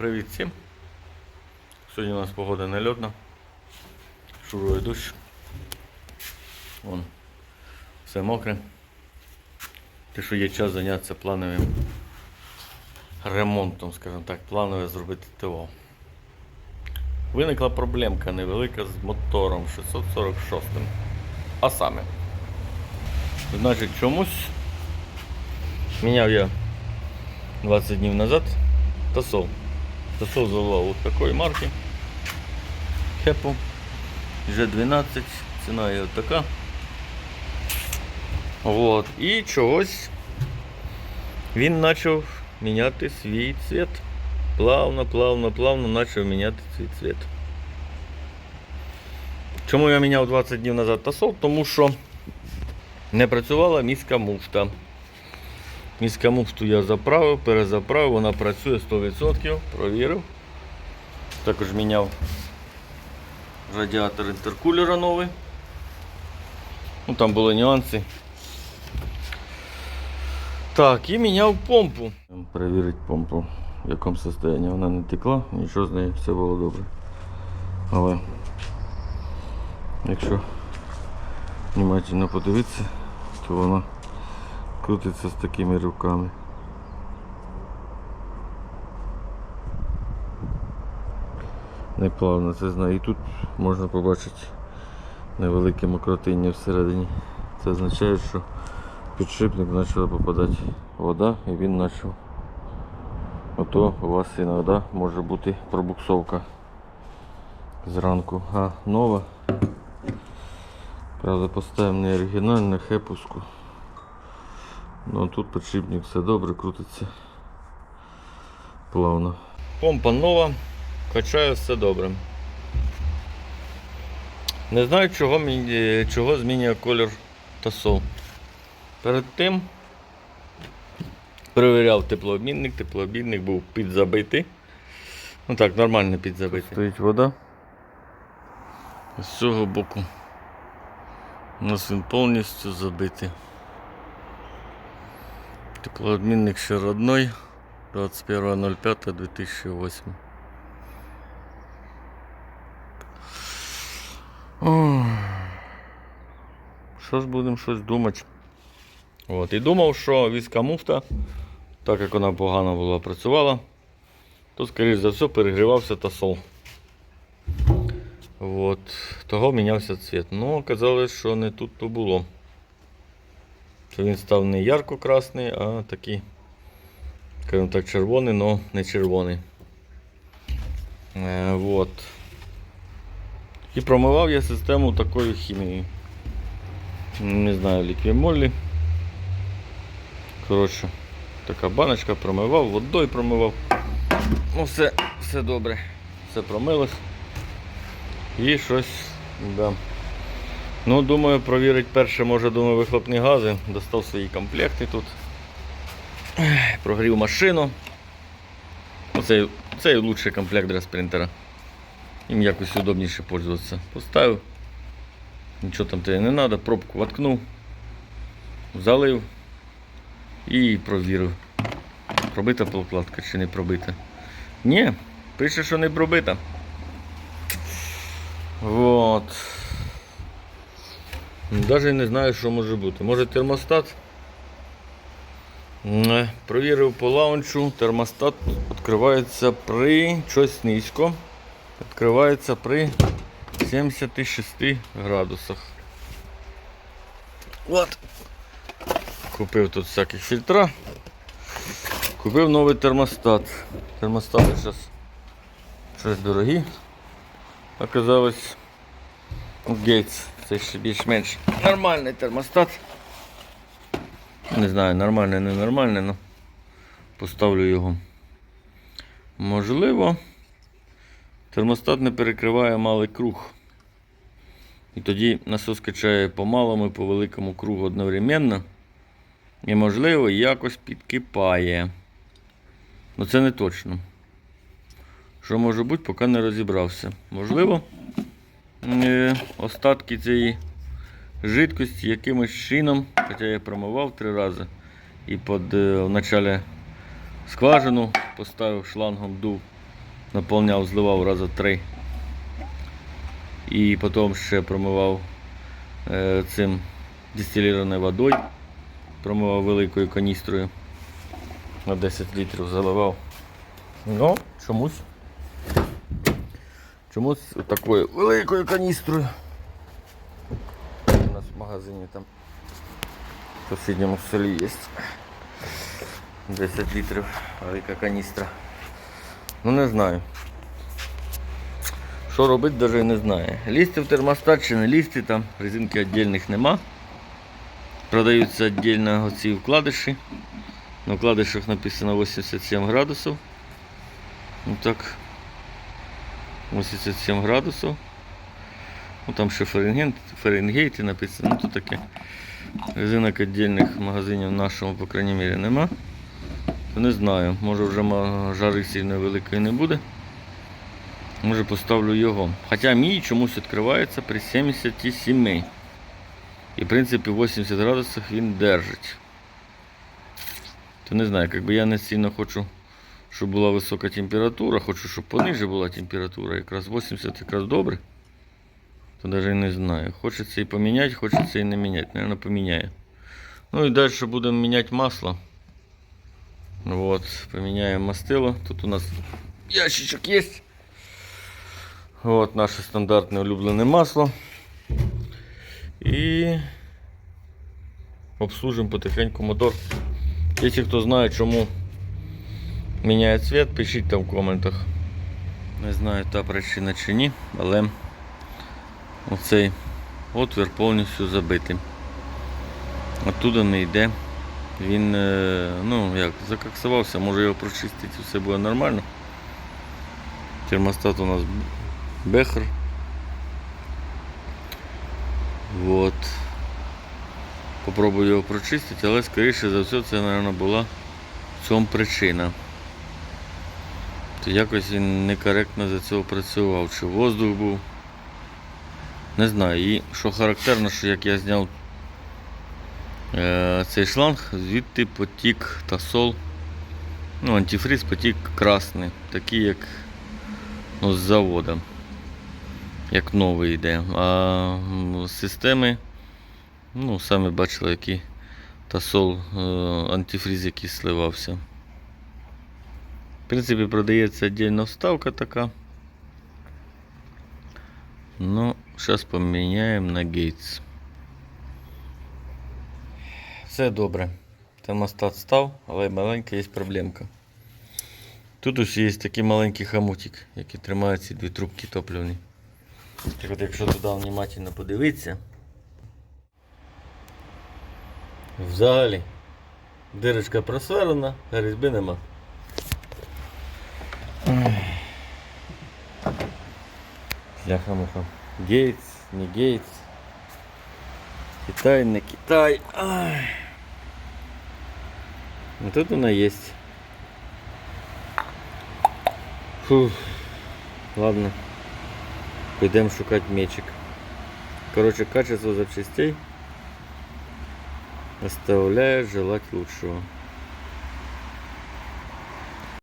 Привіт всім. Сьогодні у нас погода нельотна. Шурує дощ. Вон. Все мокре. Те, що є час зайнятися плановим ремонтом, скажімо так, планове зробити ТО. Виникла проблемка невелика з мотором 646. А саме. Значить, чомусь міняв я 20 днів назад Тосол. Тосол заливав от такої марки. Хепу. G12, ціна є така. Вот. І чогось він почав міняти свій цвіт. Плавно, плавно, плавно почав міняти свій цвіт. Чому я міняв 20 днів назад тосол? Тому що не працювала міська муфта. Міська муфту я заправив, перезаправив, вона працює 100%, провірив. Також міняв радіатор інтеркулера новий. Ну, там були нюанси. Так, і міняв помпу. Перевірити помпу, в якому стані. Вона не текла, нічого з нею, все було добре. Але якщо внимательно подивитися, то вона крутиться з такими руками. Неплавно це знаю. І тут можна побачити невелике мокротиння всередині. Це означає, що підшипник почала попадати вода і він почав. Ото у вас іноді може бути пробуксовка зранку. А нова. Правда, поставимо не оригінальне хепуску. Ну тут підшипник все добре, крутиться плавно. Помпа нова, качає все добре. Не знаю, чого, мені- чого змінює колір тосол. Перед тим перевіряв теплообмінник, теплообмінник був підзабитий. Ну так, нормально підзабитий. Стоїть вода. З цього боку. У нас він повністю забитий. Теплообмінник родной 21.05.2008. Що ж будемо щось думати? От. І думав, що війська муфта, так як вона погано була працювала, то, скоріш за все, перегрівався тосол. От. Того мінявся цвіт. Ну, оказалось, що не тут то було. Що він став не ярко-красний, а такий, скажімо так, червоний, але не червоний. Е, вот. І промивав я систему такою хімією. Не знаю, ліквімолі. Коротше, така баночка промивав, водою промивав. Ну все, все добре. Все промилось. І щось, да. Ну, думаю, провірити перше, може, думаю, вихлопні гази. Достав свої комплекти тут. Прогрів машину. Оцей, цей лучший комплект для спринтера. Їм якось удобніше пользуватися. Поставив. Нічого там тебе не треба, пробку воткнув, залив і провірив. Пробита прокладка чи не пробита. Ні, пише, що не пробита. Вот. Навіть не знаю, що може бути. Може термостат? Провірив по лаунчу, термостат відкривається при щось низько. Відкривається при 76 градусах. От. Купив тут всякі фільтра. Купив новий термостат. Термостати зараз щось дорогі. Оказалось Гейтс. Це ще більш-менш нормальний термостат. Не знаю, нормальний, не нормальний, але поставлю його. Можливо, термостат не перекриває малий круг. І тоді насос качає по малому і по великому кругу одновременно. І, можливо, якось підкипає. Ну це не точно. Що може бути, поки не розібрався. Можливо, остатки цієї жидкості якимось чином, хоча я промивав три рази і під е, скважину поставив шлангом дув наповняв, зливав раза три. І потім ще промивав е, цим дистилірованою водою, промивав великою каністрою на 10 літрів заливав. Ну, чомусь. Чомусь такою великою каністрою. У нас в магазині там в сусідньому селі є. 10 літрів велика каністра. Ну не знаю. Що робити, навіть не знаю. Лізти в термостат чи не лізти, там резинки віддільних нема. Продаються віддільно оці вкладиші. На вкладишах написано 87 градусів. Ну так. 87 градусів. Ну там ще Фаренгейт, Фаренгейти написано. Ну то таке. Резинок віддільних магазинів в нашому, по крайній мірі, нема. То не знаю, може вже жари сильно великої не буде. Може поставлю його. Хоча мій чомусь відкривається при 77. І в принципі 80 градусів він держить. То не знаю, якби я не сильно хочу, щоб була висока температура, хочу, щоб пониже була температура. Якраз 80 якраз добре. То навіть не знаю. Хочеться і поміняти, хочеться і не міняти. Наверное, поміняю. Ну і далі будемо міняти масло. Вот, поменяем мастило. Тут у нас ящичок есть. Вот наше стандартне улюблене масло. І обслужимо потихеньку мотор. Якщо хто знає, чому міняє цвет, пишіть там в коментах. Не знаю, та причина чи ні, але оцей отвір повністю забитий. Оттуда не йде. Він, е, ну як, закоксувався, може його прочистити, все буде нормально. Термостат у нас Бехер. Вот. Попробую його прочистити, але скоріше за все це, мабуть, була в цьому причина. То якось він некоректно за цього працював, чи воздух був. Не знаю. І що характерно, що як я зняв е, цей шланг, звідти потік тасол. Ну, антифриз потік красний, такий як ну, з завода. Як новий йде. А з системи, ну, самі бачили, який тасол, е, антифриз, який сливався. Принципі, продається віддільна вставка така. Ну, зараз поміняємо на Gates. Все добре. Термостат став, але маленька є проблемка. Тут ось є такий маленький хомутик, який тримає ці дві трубки топливні. Так от якщо туди внимательно подивитися. Взагалі дирочка просверлена, різьби нема. Бляха-муха. Гейтс, не Гейтс. Китай, не Китай. Ай. Ну тут вона есть. Фух. Ладно. Пойдем шукать мечик. Короче, качество запчастей оставляет желать лучшего.